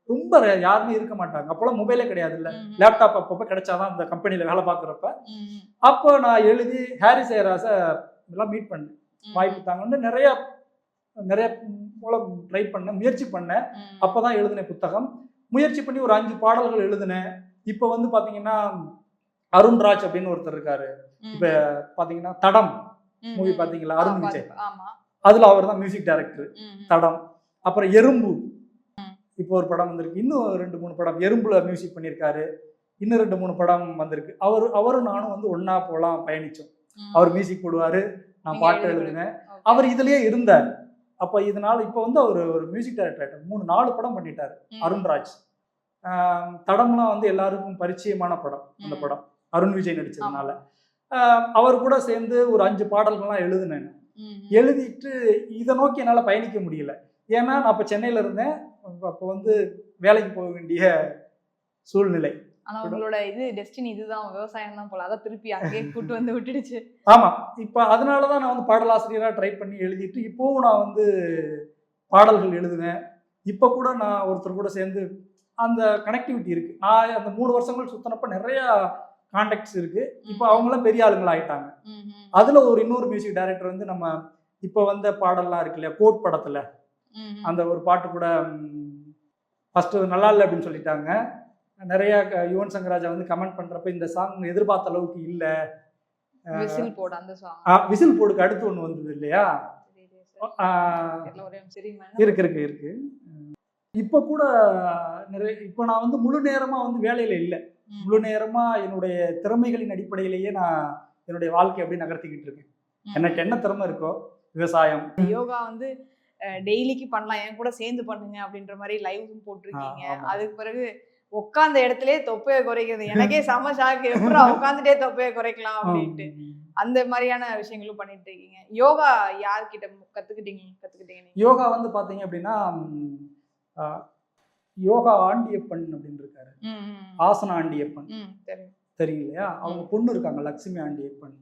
ரொம்ப யாருமே இருக்க மாட்டாங்க அப்போலாம் மொபைலே கிடையாது இல்ல. லேப்டாப் அப்பப்போ கிடைச்சாதான் அந்த கம்பெனியில் வேலை பார்க்குறப்ப. அப்போ நான் எழுதி ஹாரி சேராஸை எல்லாம் மீட் பண்ணேன் வாய்ப்பு தாங்கன்னு நிறைய நிறைய மூலம் ட்ரை பண்ணேன் முயற்சி பண்ணேன். அப்பதான் எழுதினேன் புத்தகம் முயற்சி பண்ணி ஒரு அஞ்சு பாடல்கள் எழுதினேன் இப்போ வந்து பாத்தீங்கன்னா அருண்ராஜ் அப்படின்னு ஒருத்தர் இருக்காரு. இப்ப பாத்தீங்கன்னா தடம் மூவி. பாத்தீங்களா? அருண் விஜய். அதுல அவர் தான் மியூசிக் டைரக்டர். தடம். அப்புறம் எறும்பு. இப்போ ஒரு படம் வந்திருக்கு. இன்னும் ரெண்டு மூணு படம். எறும்புல மியூசிக் பண்ணியிருக்காரு இன்னும் ரெண்டு மூணு படம் வந்திருக்கு. அவர் அவரும் நானும் வந்து ஒண்ணா போலாம் பயணிச்சோம். அவர் மியூசிக் போடுவாரு. நான் பாட்டு எழுதி எழுதுனேன். அவர் இதுலயே இருந்தார். அப்ப இதனால இப்போ வந்து அவர் ஒரு மியூசிக் டைரக்டர் மூணு நாலு படம் பண்ணிட்டாரு. அருண்ராஜ் தடம்லாம் வந்து எல்லாருக்கும் பரிச்சயமான படம் அந்த. படம். அருண் விஜய் நடிச்சதுனால. அவர் கூட சேர்ந்து ஒரு அஞ்சு பாடல்கள்லாம் எழுதினேன். எழுதிட்டு இதை நோக்கி என்னால் பயணிக்க முடியல. ஏன்னா நான் இப்போ சென்னையில் இருந்தேன். அப்போ வந்து வேலைக்கு போக வேண்டிய சூழ்நிலை. ஆனா உங்களோட இது டெஸ்டினி இதுதான். விவசாயம் தான் போல. அதான் திருப்பி அங்கேயே கூட்டு வந்து விட்டுடுச்சு. ஆமாம் இப்போ அதனால தான் நான் வந்து பாடலாசிரியராக ட்ரை பண்ணி எழுதிட்டு இப்போவும் நான் வந்து பாடல்கள் எழுதுவேன். இப்போ கூட நான் ஒருத்தர் கூட சேர்ந்து அந்த கனெக்டிவிட்டி இருக்கு. நான் அந்த மூணு வருஷங்கள் சுத்தினப்ப நிறைய கான்டாக்ட்ஸ் இருக்கு. இப்போ அவங்களாம் பெரிய ஆளுங்களா ஆயிட்டாங்க. அதுல ஒரு இன்னொரு மியூசிக் டைரக்டர் வந்து நம்ம இப்போ வந்த பாடல்லாம் இருக்கு இல்லையா? கோட் படத்துல. அந்த ஒரு பாட்டு கூட ஃபர்ஸ்ட் நல்லா இல்லை அப்படின்னு சொல்லிட்டாங்க. நிறைய யுவன் சங்கராஜா வந்து கமெண்ட் பண்றப்ப இந்த சாங் எதிர்பார்த்த அளவுக்கு இல்ல. விசில் போட அந்த சாங் விசில் போடுக்கு அடுத்து ஒன்று வந்தது இல்லையா? இருக்கு இருக்கு இருக்கு. இப்போ கூட நிறைய இப்போ நான் வந்து முழு நேரமா வந்து வேலையில இல்லை. முழு நேரமா என்னுடைய திறமைகளின் அடிப்படையிலேயே நான் என்னுடைய வாழ்க்கையை அப்படியே நகர்த்திக்கிட்டு இருக்கேன். எனக்கு என்ன திறமை இருக்கோ? விவசாயம். யோகா வந்து டெய்லிக்கு பண்ணலாம். என் கூட சேர்ந்து பண்ணுங்க அப்படின்ற மாதிரி லைவும் போட்டிருக்கீங்க. அதுக்கு பிறகு உட்கார்ந்த இடத்துலயே தொப்பையை குறைக்கிறது. எனக்கே செம ஷாக்கு எப்படி உட்காந்துட்டே தொப்பையை குறைக்கலாம் அப்படின்ட்டு. அந்த மாதிரியான விஷயங்களும் பண்ணிட்டு இருக்கீங்க. யோகா யார்கிட்ட கத்துக்கிட்டீங்க கத்துக்கிட்டீங்க யோகா வந்து பாத்தீங்க அப்படின்னா யோகா ஆண்டியப்பன் அப்படின்னு இருக்காரு. ஆசன ஆண்டியப்பன். தெரியும். இல்லையா அவங்க பொண்ணு இருக்காங்க லட்சுமி ஆண்டியப்பன்.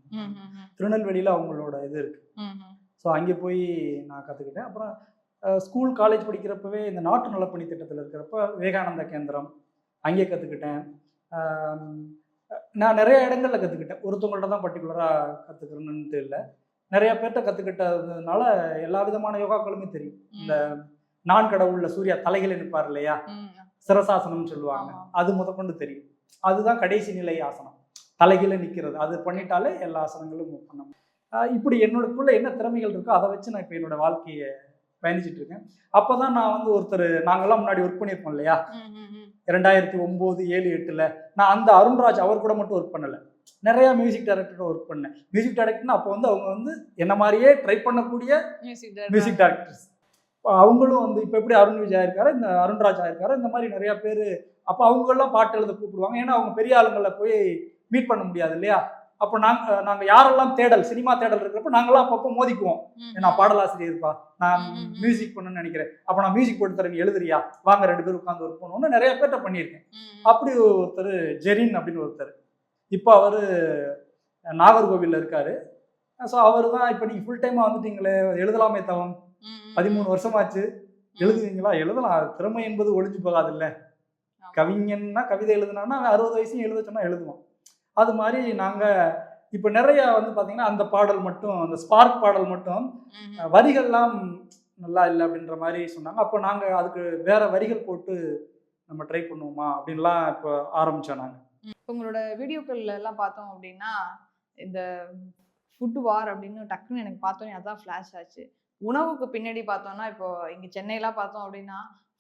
திருநெல்வேலியில அவங்களோட இது இருக்கு. ஸோ அங்கே போய் நான் கற்றுக்கிட்டேன் அப்புறம் ஸ்கூல் காலேஜ் படிக்கிறப்பவே இந்த நாட்டு நலப்பணி திட்டத்தில் இருக்கிறப்ப விவேகானந்தா கேந்திரம் அங்கே கற்றுக்கிட்டேன் நான் நிறைய இடங்களில் கற்றுக்கிட்டேன் ஒருத்தவங்கள்ட்ட தான் பர்டிகுலராக கற்றுக்கணுன்ட்டு இல்லை நிறைய பேர்கிட்ட கற்றுக்கிட்டதுனால எல்லா விதமான யோகாக்களுமே தெரியும். இந்த நான் கடவுள்ல சூர்யா தலைகள் நிற்பார் இல்லையா? ம், சிரசாசனம்னு சொல்லுவாங்க. அது முதற்கொண்டு தெரியும். அதுதான் கடைசி நிலை ஆசனம். தலைகீழ நிற்கிறது அது பண்ணிட்டாலே எல்லா ஆசனங்களும் பண்ண முடியும். ஆஹ் இப்படி என்னோடக்குள்ள என்ன திறமைகள் இருக்கோ அதை வச்சு நான் இப்போ என்னோட வாழ்க்கையை பயணிச்சிட்டு இருக்கேன். அப்பதான் நான் வந்து ஒருத்தர் நாங்கெல்லாம் முன்னாடி ஒர்க் பண்ணியிருப்போம் இல்லையா. ரெண்டாயிரத்தி ஒம்பது ஏழு எட்டுல நான் அந்த அருண்ராஜ் அவர் கூட மட்டும் ஒர்க் பண்ணல. நிறைய மியூசிக் டைரக்டர் ஒர்க் பண்ணேன். மியூசிக் டைரக்டர்னா அப்போ வந்து அவங்க வந்து என்ன மாதிரியே ட்ரை பண்ணக்கூடிய. மியூசிக் டைரக்டர்ஸ் அவங்களும் வந்து இப்போ எப்படி அருண் விஜய் இருக்காரு இந்த அருண்ராஜ் ஆயிருக்காரு இந்த மாதிரி நிறைய பேர் அப்போ அவங்கெல்லாம் பாட்டு எழுத கூப்பிடுவாங்க. ஏன்னா அவங்க பெரிய ஆளுங்களை போய் மீட் பண்ண முடியாது இல்லையா? அப்போ நாங்கள் நாங்கள் யாரெல்லாம் தேடல் சினிமா தேடல் இருக்கிறப்ப நாங்களாம் அப்பப்போ மோதிக்குவோம். நான் பாடலாசிரியர் இருப்பா நான். மியூசிக் பண்ணணும்னு நினைக்கிறேன். அப்போ நான் மியூசிக் போட்டு தரேன் எழுதுறியா? வாங்க ரெண்டு பேரும் உட்காந்து ஒர்க் பண்ணணும்னு நிறைய பேர்ட்ட பண்ணியிருக்கேன். அப்படி ஒருத்தர் ஜெரின் அப்படின்னு ஒருத்தர். இப்போ அவர் நாகர்கோவிலில் இருக்காரு. ஸோ அவர் தான் இப்போ நீங்கள் ஃபுல் டைமாக வந்துட்டீங்களே எழுதலாமே தவம். பதிமூணு வருஷமாச்சு. எழுதுவீங்களா எழுதலாம். திறமை என்பது ஒளிஞ்சு போகாது இல்ல. கவிஞன்னா கவிதை எழுதுனான்னா அறுபது வயசும் எழுத சொன்னா எழுதுவான். அது மாதிரி நாங்க இப்போ நிறைய வந்து பாத்தீங்கன்னா அந்த பாடல் மட்டும் அந்த ஸ்பார்க் பாடல் மட்டும் வரிகள்லாம் நல்லா இல்லை அப்படின்ற மாதிரி சொன்னாங்க. அப்போ நாங்க அதுக்கு வேற வரிகள் போட்டு நம்ம ட்ரை பண்ணுவோமா அப்படின்லாம் இப்போ ஆரம்பிச்சோம் நாங்க. உங்களோட வீடியோக்கள்ல எல்லாம் பார்த்தோம் அப்படின்னா இந்த ஃபுட் வார் அப்படின்னு டக்குன்னு எனக்கு பார்த்தோன்னே அதான் ஃப்ளாஷ் ஆச்சு. உணவுக்கு பின்னாடி பார்த்தோம்னா இப்போ இங்க சென்னையெல்லாம் பார்த்தோம் அப்படின்னா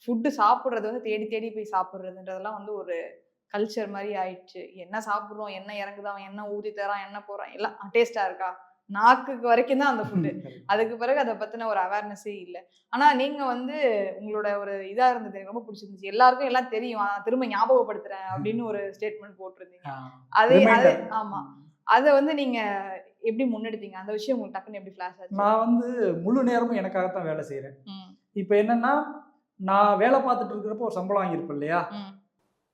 ஃபுட்டு சாப்பிட்றது வந்து தேடி தேடி போய் சாப்பிட்றதுன்றதெல்லாம் வந்து ஒரு கல்ச்சர் மாதிரி ஆயிடுச்சு. என்ன சாப்பிட்றோம் என்ன இறங்குதான் அவன் என்ன ஊதி தரான் என்ன போறான்? எல்லாம் டேஸ்டா இருக்கா? நாக்குக்கு வரைக்கும் தான் அந்த ஃபுட்டு அதுக்கு பிறகு அதை பத்தின ஒரு அவேர்னஸே இல்லை. ஆனா நீங்க வந்து உங்களோட ஒரு இதா இருந்தது எனக்கு ரொம்ப பிடிச்சிருந்துச்சு. எல்லாருக்கும் எல்லாம் தெரியும். திரும்ப ஞாபகப்படுத்துறேன் அப்படின்னு ஒரு ஸ்டேட்மெண்ட் போட்டிருந்தீங்க. அதே அது Reminder. அதை வந்து நீங்க எப்படி முன்னெடுத்தீங்க? அந்த விஷயம் உங்களுக்கு டக்குன்னு எப்படி ஃபிளாஷ் ஆச்சு? நான் வந்து முழு நேரமும் எனக்காகத்தான் வேலை செய்கிறேன் ம், இப்போ என்னன்னா நான் வேலை பார்த்துட்டு இருக்கிறப்போ ஒரு சம்பளம் வாங்கியிருப்பேன் இல்லையா?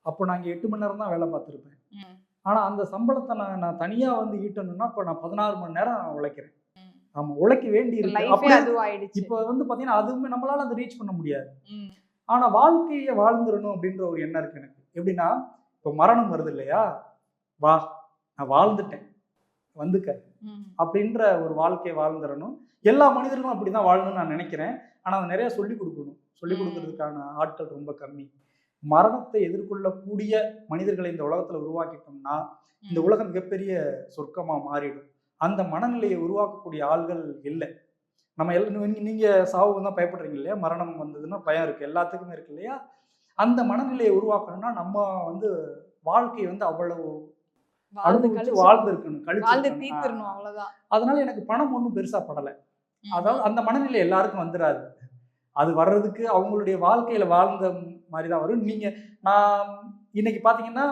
அப்போ நாங்கள் எட்டு மணி நேரம் தான் வேலை பார்த்துருப்பேன். ம், ஆனால் அந்த சம்பளத்தை நான் நான் தனியாக வந்து ஈட்டணும்னா இப்போ நான் பதினாறு மணி நேரம் நான் உழைக்கிறேன். ஆமாம் உழைக்க வேண்டி இருக்கு. இப்போ வந்து பார்த்தீங்கன்னா அதுவுமே நம்மளால அதை ரீச் பண்ண முடியாது. ஆனால் வாழ்க்கையை வாழ்ந்துடணும் அப்படின்ற ஒரு எண்ணம் இருக்கு எனக்கு. எப்படின்னா இப்போ மரணம் வருது இல்லையா? வா நான் வாழ்ந்துட்டேன். வந்துக்க அப்படின்ற ஒரு வாழ்க்கையை வாழ்ந்துடணும். எல்லா மனிதர்களும் அப்படி தான் வாழணும்னு நான் நினைக்கிறேன். ஆனால் அதை நிறைய சொல்லிக் கொடுக்கணும். சொல்லிக். கொடுக்கறதுக்கான ஆட்கள் ரொம்ப கம்மி. மரணத்தை எதிர்கொள்ளக்கூடிய மனிதர்களை இந்த உலகத்தில் உருவாக்கிட்டோம்னா இந்த. உலகம் மிகப்பெரிய சொர்க்கமாக மாறிடும். அந்த மனநிலையை உருவாக்கக்கூடிய ஆள்கள் இல்லை. நம்ம எல்லாம் நீங்க- சாவு தான் பயப்படுறீங்க இல்லையா? மரணம் வந்ததுன்னா பயம் இருக்கு. எல்லாத்துக்குமே இருக்கு இல்லையா? அந்த மனநிலையை உருவாக்கணும்னா நம்ம வந்து வாழ்க்கையை வந்து அவ்வளவு அனுபவிச்சு கழிச்சு வாழ்ந்து அவ்வளவுதான். அதனால எனக்கு பணம் ஒன்றும் பெருசா படலை. அதாவது அந்த மனநிலை எல்லாருக்கும் வந்துடாது அது வர்றதுக்கு அவங்களுடைய வாழ்க்கையில வாழ்ந்த மாதிரி தான் வரும். நீங்க நான் இன்னைக்கு பாத்தீங்கன்னா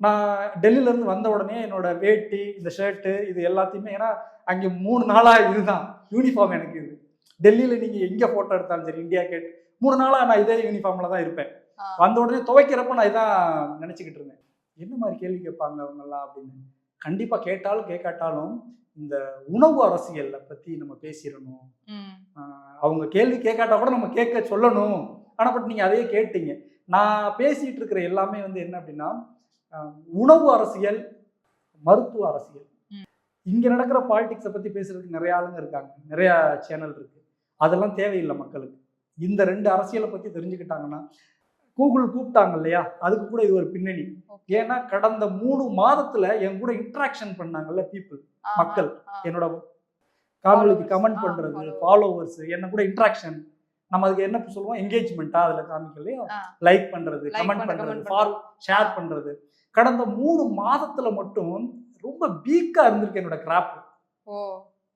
நான் டெல்லியில இருந்து வந்த உடனே என்னோட வேட்டி இந்த ஷர்ட்டு இது எல்லாத்தையுமே ஏன்னா அங்கே மூணு நாளா இதுதான். யூனிஃபார்ம் எனக்கு இது. டெல்லியில நீங்க எங்க போட்டோ எடுத்தாலும் சரி இந்தியா கேட் மூணு நாளா நான் இதே யூனிஃபார்ம்ல தான் இருப்பேன். வந்த உடனே துவைக்கிறப்ப நான் இதான் நினச்சிக்கிட்டு இருந்தேன். என்ன மாதிரி கேள்வி கேட்பாங்க அவங்கெல்லாம் அப்படின்னு? கண்டிப்பாக கேட்டாலும் கேட்காட்டாலும் இந்த உணவு அரசியலை பற்றி நம்ம பேசிடணும். அவங்க கேள்வி கேட்காட்டா கூட நம்ம கேட்க சொல்லணும். ஆனால் பட் நீங்கள் அதையே கேட்டீங்க. நான் பேசிகிட்டு இருக்கிற எல்லாமே வந்து என்ன அப்படின்னா உணவு அரசியல் மருத்துவ அரசியல். இங்கே நடக்கிற பாலிடிக்ஸை பற்றி பேசுறதுக்கு நிறைய ஆளுங்க இருக்காங்க. நிறைய சேனல் இருக்கு. அதெல்லாம் தேவையில்லை மக்களுக்கு. இந்த ரெண்டு அரசியலை பற்றி தெரிஞ்சுக்கிட்டாங்கன்னா கூகுள் கூப்பிட்டாங்க இல்லையா அதுக்கு கூட இது ஒரு பின்னணி. ஏன்னா கடந்த மூணு மாதத்துல என் கூட இன்ட்ராக்ஷன் பண்ணாங்கல்ல பீப்புள் மக்கள். என்னோட காணொலிக்கு கமெண்ட் பண்றது. ஃபாலோவர்ஸ் என்ன கூட இன்ட்ராக்ஷன் நம்ம அதுக்கு என்ன சொல்லுவோம்? என்கேஜ்மெண்ட்டா அதுல காமிக்கலையா. லைக் பண்றது கமெண்ட் பண்றது ஷேர் பண்றது. கடந்த மூணு மாதத்துல மட்டும் ரொம்ப வீக்கா இருந்திருக்கு என்னோட கிராப்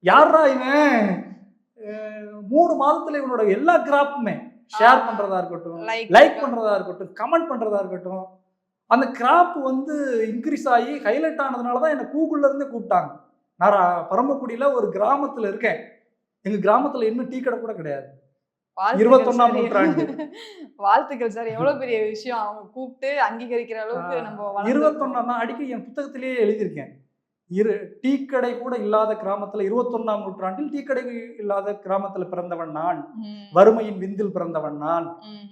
யாரா இவன்? மூணு மாதத்துல இவனோட எல்லா கிராப்புமே ஷேர். பண்றதா இருக்கட்டும் லைக் பண்றதா இருக்கட்டும் கமெண்ட் பண்றதா இருக்கட்டும் அந்த கிராப் வந்து இன்க்ரீஸ் ஆகி ஹைலைட் ஆனதுனால தான் என்னை கூகுள்ல இருந்தே கூப்பிட்டாங்க நான் பரமக்குடியில ஒரு கிராமத்துல இருக்கேன் எங்க கிராமத்துல இன்னும் டீ கடை கூட கிடையாது வாழ்த்துக்கள் இருபத்தொன்னாம். நூற்றாண்டு. வாழ்த்துக்கள் சார் எவ்வளவு பெரிய விஷயம் அவங்க கூப்பிட்டு அங்கீகரிக்கிற அளவுக்கு நம்ம. இருபத்தொன்னா அடிக்கடி என் புத்தகத்திலேயே எழுதியிருக்கேன் இரு டீ கடை இல்லாத கிராமத்துல இருபத்தொன்னாம் நூற்றாண்டில் டீ கடை இல்லாத கிராமத்துல பிறந்தவன் நான் வறுமையின் விந்தில் பிறந்தவன் நான்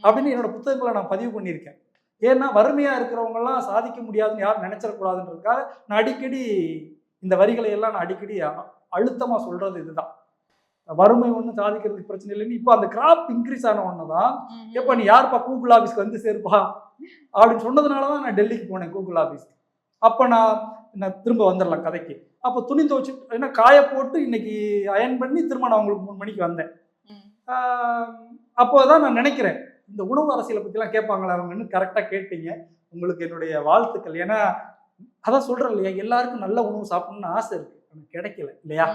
அப்படின்னு என்னோட புத்தகங்களை நான் பதிவு பண்ணியிருக்கேன். ஏன்னா வறுமையா இருக்கிறவங்க எல்லாம் சாதிக்க முடியாதுன்னு யாரும் நினைச்சிடக்கூடாதுன்றதுக்காக நான் அடிக்கடி இந்த வரிகளை எல்லாம் நான் அடிக்கடி அழுத்தமா சொல்றது இதுதான். வறுமை ஒன்றும் சாதிக்கிறதுக்கு பிரச்சனை இல்லைன்னு இப்போ அந்த கிராப் இன்க்ரீஸ் ஆன ஒன்று தான் எப்போ நீ யாருப்பா கூகுள் ஆஃபீஸ்க்கு வந்து சேருப்பா? அப்படின்னு சொன்னதுனால தான் நான் டெல்லிக்கு போனேன் கூகுள் ஆஃபீஸ் அப்போ நான் நான் திரும்ப வந்துடலாம் கதைக்கு. அப்போ துணி துவச்சு ஏன்னா காய போட்டு இன்னைக்கு அயன் பண்ணி திரும்ப நான் உங்களுக்கு மூணு மணிக்கு வந்தேன். அப்போ தான் நான் நினைக்கிறேன் இந்த உணவு அரசியலை பற்றிலாம் கேட்பாங்களா அவங்கன்னு கரெக்டாக கேட்டீங்க. உங்களுக்கு என்னுடைய வாழ்த்துக்கள். ஏன்னா அதான் சொல்கிறேன் இல்லையா எல்லாருக்கும் நல்ல உணவு சாப்பிடணும்னு ஆசை இருக்கு. எனக்கு கிடைக்கல இல்லையா?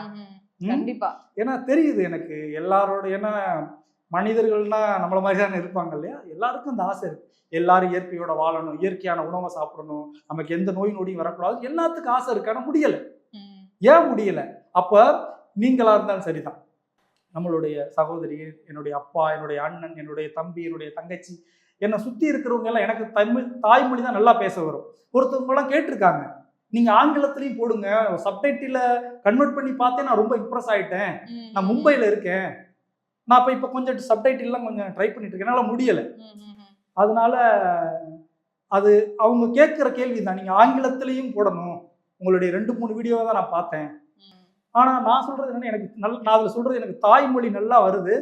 கண்டிப்பா. ஏன்னா தெரியுது எனக்கு எல்லாரோட ஏன்னா மனிதர்கள்னா நம்மள மாதிரி தானே இருப்பாங்க இல்லையா? எல்லாருக்கும் அந்த ஆசை இருக்கு. எல்லாரும் இயற்கையோட வாழணும் இயற்கையான உணவை சாப்பிடணும் நமக்கு எந்த நோய் நொடியும் வரக்கூடாது. எல்லாத்துக்கும் ஆசை இருக்கு. ஆனால் முடியல. ஏன் முடியல? அப்ப நீங்களா இருந்தாலும் சரிதான். நம்மளுடைய சகோதரி என்னுடைய அப்பா என்னுடைய அண்ணன் என்னுடைய தம்பி என்னுடைய தங்கச்சி என்னை சுத்தி இருக்கிறவங்க எல்லாம் எனக்கு தமிழ் தாய்மொழி தான் நல்லா பேச வரும். ஒருத்தவங்க எல்லாம் கேட்டிருக்காங்க. நீங்க ஆங்கிலத்திலையும் போடுங்க. சப்டைட்டில கன்வெர்ட் பண்ணி பார்த்தே நான் ரொம்ப இம்ப்ரெஸ் ஆயிட்டேன். நான் மும்பையில் இருக்கேன். நான் இப்போ இப்போ கொஞ்சம் சப்டைட்டில்லாம் கொஞ்சம் ட்ரை பண்ணிட்டு இருக்கேன். என்னால் முடியலை. அதனால அது அவங்க கேட்குற கேள்வி தான் நீங்கள் ஆங்கிலத்திலையும் போடணும். உங்களுடைய ரெண்டு மூணு வீடியோவை தான் நான் பார்த்தேன். ஆனால் நான் சொல்கிறது என்ன எனக்கு நல் நான் அதில் சொல்கிறது எனக்கு தாய்மொழி நல்லா வருது.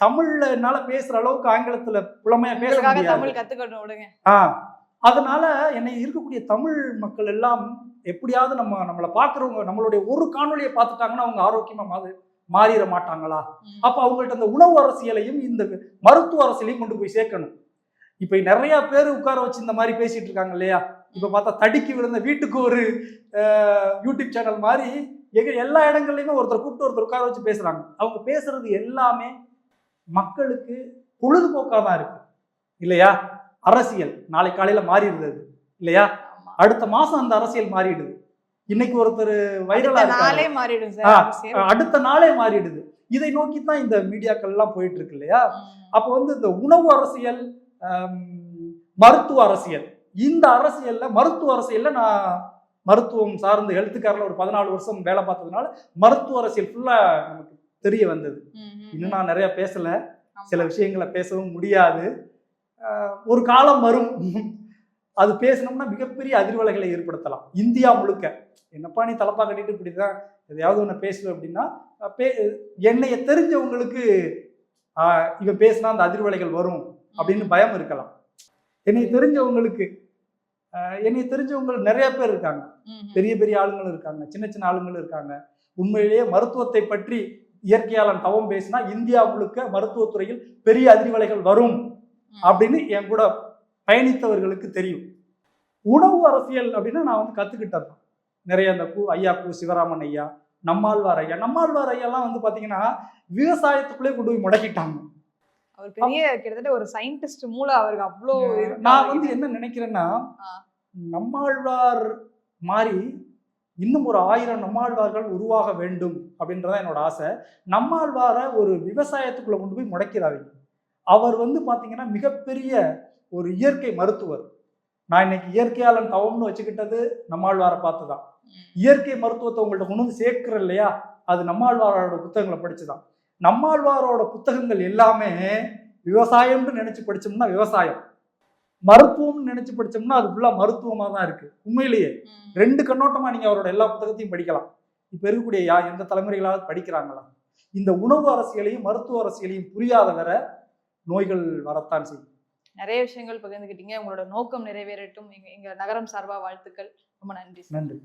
தமிழில் என்னால் பேசுகிற அளவுக்கு ஆங்கிலத்தில் புலமையாக பேச முடியாது. தமிழ் கத்துக்கணும் விடுங்க. ஆ. அதனால என்னை இருக்கக்கூடிய தமிழ் மக்கள் எல்லாம் எப்படியாவது நம்ம நம்மளை பார்க்குறவங்க நம்மளுடைய ஒரு காணொளியை பார்த்துட்டாங்கன்னா அவங்க ஆரோக்கியமாக மாறு மாறிட மாட்டாங்களா. அப்போ அவங்கள்ட்ட அந்த உணவு அரசியலையும் இந்த மருத்துவ அரசியலையும் கொண்டு போய் சேர்க்கணும். இப்போ நிறைய பேர் உட்கார வச்சு இந்த மாதிரி பேசிட்டு இருக்காங்க இல்லையா? இப்போ பார்த்தா தடிக்கு விழுந்த வீட்டுக்கு ஒரு யூடியூப் சேனல் மாதிரி எங்க எல்லா இடங்கள்லையுமே ஒருத்தர் கூப்பிட்டு ஒருத்தர் உட்கார வச்சு பேசுறாங்க. அவங்க பேசுறது எல்லாமே மக்களுக்கு பொழுதுபோக்காக தான் இருக்கு. இல்லையா? அரசியல். நாளை காலையில மாறிடுது. இல்லையா. அடுத்த மாசம் அந்த அரசியல் மாறிடுது. இன்னைக்கு ஒருத்தர் வைரலா நாளே மாறிடும். அடுத்த நாளே மாறிடுது. இதை நோக்கி தான் இந்த மீடியாக்கள் எல்லாம் போயிட்டு இருக்கு இல்லையா. அப்போ வந்து இந்த உணவு அரசியல் மருத்துவ அரசியல். இந்த அரசியல்ல மருத்துவ அரசியல்ல நான் மருத்துவம் சார்ந்த ஹெல்த்துக்காரில் ஒரு பதினாலு வருஷம் வேலை பார்த்ததுனால மருத்துவ அரசியல் ஃபுல்லா நமக்கு தெரிய வந்தது. இன்னும் நான் நிறைய பேசல. சில விஷயங்களை பேசவும் முடியாது. ஒரு காலம் வரும். அது பேசினோம்னா மிகப்பெரிய அதிர்வலைகளை ஏற்படுத்தலாம். இந்தியா முழுக்க. என்னப்பா நீ தலப்பா கட்டிட்டு இப்படிதான் எதையாவது ஒன்று பேசுவேன் அப்படின்னா பே என்னைய தெரிஞ்சவங்களுக்கு இவன் பேசினா அந்த அதிர்வலைகள் வரும் அப்படின்னு பயம் இருக்கலாம். என்னை தெரிஞ்சவங்களுக்கு என்னை தெரிஞ்சவங்க நிறைய பேர் இருக்காங்க. பெரிய பெரிய ஆளுங்களும் இருக்காங்க சின்ன சின்ன ஆளுங்களும் இருக்காங்க. உண்மையிலேயே மருத்துவத்தை பற்றி இயற்கையாளன் தவம் பேசினா இந்தியா முழுக்க மருத்துவத்துறையில் பெரிய அதிர்வலைகள் வரும். அப்படின்னு என் கூட பயணித்தவர்களுக்கு தெரியும். உணவு அரசியல் அப்படின்னா நான் வந்து கத்துக்கிட்டது தான். நிறைய அந்த கு ஐயா கு சிவராமன் ஐயா நம்மாழ்வார் ஐயா நம்மாழ்வார் ஐயாலாம் வந்து பாத்தீங்கன்னா விவசாயத்துக்குள்ளே கொண்டு போய் முடக்கிட்டாங்க அவர் பெரிய கிட்டத்தட்ட ஒரு சயின்டிஸ்ட் மூளை அவருக்கு அவ்வளோ நான். வந்து என்ன நினைக்கிறேன்னா. நம்மாழ்வார் மாதிரி இன்னும் ஒரு ஆயிரம் நம்மாழ்வார்கள் உருவாக வேண்டும் அப்படின்றதான் என்னோட ஆசை நம்மாழ்வாரை ஒரு விவசாயத்துக்குள்ள கொண்டு போய் முடக்கிறாதீங்க அவர் வந்து பாத்தீங்கன்னா மிகப்பெரிய ஒரு இயற்கை மருத்துவர் நான் இன்னைக்கு இயற்கையாளன் தவம்னு வச்சுக்கிட்டது நம்மாழ்வாரை பார்த்து தான். இயற்கை மருத்துவத்தை உங்கள்ட்ட கொண்டு வந்து சேர்க்கிறேன் இல்லையா? அது நம்மாழ்வாரோட புத்தகங்களை படிச்சுதான். நம்மாழ்வாரோட புத்தகங்கள் எல்லாமே விவசாயம்னு நினைச்சு படிச்சோம்னா விவசாயம். மருத்துவம்னு நினைச்சு படிச்சோம்னா அது ஃபுல்லா மருத்துவமா தான் இருக்கு. உண்மையிலேயே. ரெண்டு கண்ணோட்டமா நீங்க அவரோட எல்லா புத்தகத்தையும் படிக்கலாம். இப்ப இருக்கக்கூடிய யா எந்த தலைமுறைகளாவது படிக்கிறாங்களா? இந்த உணவு அரசியலையும் மருத்துவ அரசியலையும் புரியாத வர நோய்கள் வரத்தான் செய்யும். நிறைய விஷயங்கள் பகிர்ந்துக்கிட்டீங்க உங்களோட நோக்கம் நிறைவேறட்டும். எங்க நகரம் சார்பா வாழ்த்துக்கள். ரொம்ப நன்றி நன்றி.